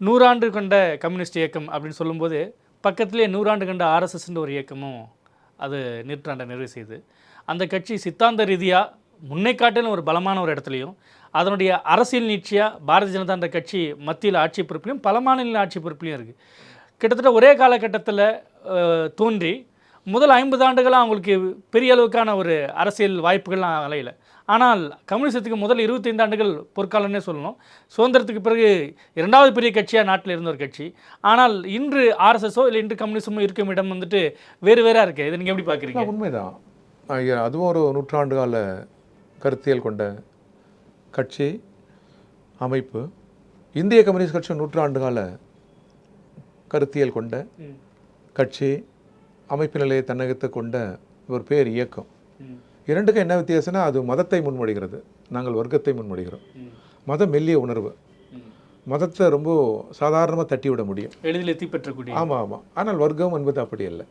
நூறாண்டு கொண்ட கம்யூனிஸ்ட் இயக்கம் அப்படின்னு சொல்லும்போது பக்கத்திலே நூறாண்டு கண்ட ஆர்எஸ்எஸ்ன்ற ஒரு இயக்கமும் அது நூற்றாண்டை நிறைவு செய்யுது அந்த கட்சி சித்தாந்த ரீதியாக முன்னை காட்டிலும் ஒரு பலமான ஒரு இடத்துலையும் அதனுடைய அரசியல் நீட்சியாக பாரதிய ஜனதான்ற கட்சி மத்தியில் ஆட்சி பொறுப்புலையும் பல மாநில ஆட்சி பொறுப்புலையும் இருக்குது கிட்டத்தட்ட ஒரே காலகட்டத்தில் தோன்றி முதல் ஐம்பது ஆண்டுகளாக அவங்களுக்கு பெரிய அளவுக்கான ஒரு அரசியல் வாய்ப்புகள்லாம் அலையில. ஆனால் கம்யூனிசத்துக்கு முதல் இருபத்தைந்து ஆண்டுகள் பொற்காலம்னே சொல்லணும். சுதந்திரத்துக்கு பிறகு இரண்டாவது பெரிய கட்சியாக நாட்டில் இருந்த ஒரு கட்சி. ஆனால் இன்று ஆர்எஸ்எஸோ இல்லை இன்று கம்யூனிசமோ இருக்கும் இடம் வந்துட்டு வேறு வேறாக இருக்கு. இதை நீங்கள் எப்படி பார்க்குறீங்க? உண்மைதான். ஐயா, அதுவும் ஒரு நூற்றாண்டு கால கருத்தியல் கொண்ட கட்சி அமைப்பு. இந்திய கம்யூனிஸ்ட் கட்சி நூற்றாண்டு கால கருத்தியல் கொண்ட கட்சி. அமைப்பு நிலையை தன்னகத்து கொண்ட ஒரு பேர் இயக்கம். இரண்டுக்கும் என்ன வித்தியாசம்னா அது மதத்தை முன்மொழிகிறது. நாங்கள் வர்க்கத்தை முன்மொழிகிறோம். மதம் மெல்லிய உணர்வு. மதத்தை ரொம்ப சாதாரணமாக தட்டி விட முடியும். எளிதில் எத்தி பெற்றக்கூடிய. ஆமாம் ஆமாம் ஆனால் வர்க்கம் என்பது அப்படி அல்ல.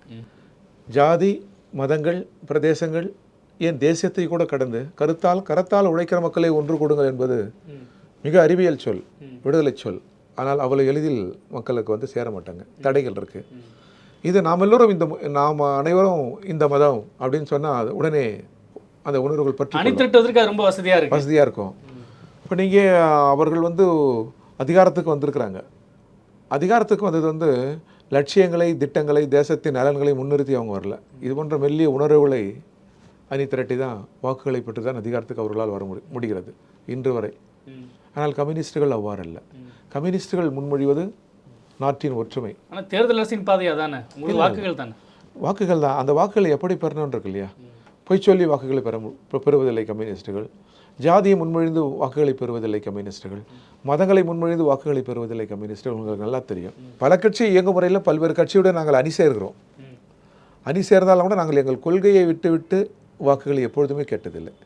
ஜாதி மதங்கள் பிரதேசங்கள் ஏன் தேசியத்தை கூட கடந்து கருத்தால் கரத்தால் உழைக்கிற மக்களை ஒன்று கொடுங்கள் என்பது மிக அறிவியல் சொல் விடுதலை சொல். ஆனால் அவ்வளவு எளிதில் மக்களுக்கு வந்து சேர மாட்டாங்க. தடைகள் இருக்கு. இது நாம் எல்லோரும் இந்த நாம் அனைவரும் இந்த மதம் அப்படின்னு சொன்னால் அது உடனே அந்த உணர்வுகள் பற்றி அணித்திரட்டுவதற்கு அது ரொம்ப வசதியாக இருக்கு. வசதியாக இருக்கும். இப்போ நீங்கள் அவர்கள் வந்து அதிகாரத்துக்கு வந்திருக்கிறாங்க. அதிகாரத்துக்கு வந்தது வந்து லட்சியங்களை திட்டங்களை தேசத்தின் நலன்களை முன்னிறுத்தி அவங்க வரல. இது போன்ற மெல்லிய உணர்வுகளை அணி திரட்டி தான் வாக்குகளை பெற்று தான் அதிகாரத்துக்கு அவர்களால் வர முடி முடிகிறது. இன்று வரை. ஆனால் கம்யூனிஸ்டுகள் அவ்வாறு அல்ல கம்யூனிஸ்டுகள் முன்மொழிவது நாட்டின் ஒற்றுமை. ஆனால் தேர்தல் அரசின் பாதை அதானே? உங்களுக்கு வாக்குகள் தானே? வாக்குகள் தான். அந்த வாக்குகளை எப்படி பெறணும்னு இருக்கு இல்லையா? பொய் சொல்லி வாக்குகளை பெற பெறுவதில்லை கம்யூனிஸ்டுகள். ஜாதியை முன்மொழிந்து வாக்குகளை பெறுவதில்லை கம்யூனிஸ்டுகள். மதங்களை முன்மொழிந்து வாக்குகளை பெறுவதில்லை கம்யூனிஸ்டுகள். உங்களுக்கு நல்லா தெரியும். பல கட்சி இயங்கு முறையில் பல்வேறு கட்சியுடன் நாங்கள் அணி சேர்கிறோம். அணி சேர்ந்தாலும் கூட நாங்கள் எங்கள் கொள்கையை விட்டு விட்டு வாக்குகளை எப்பொழுதுமே கேட்டதில்லை.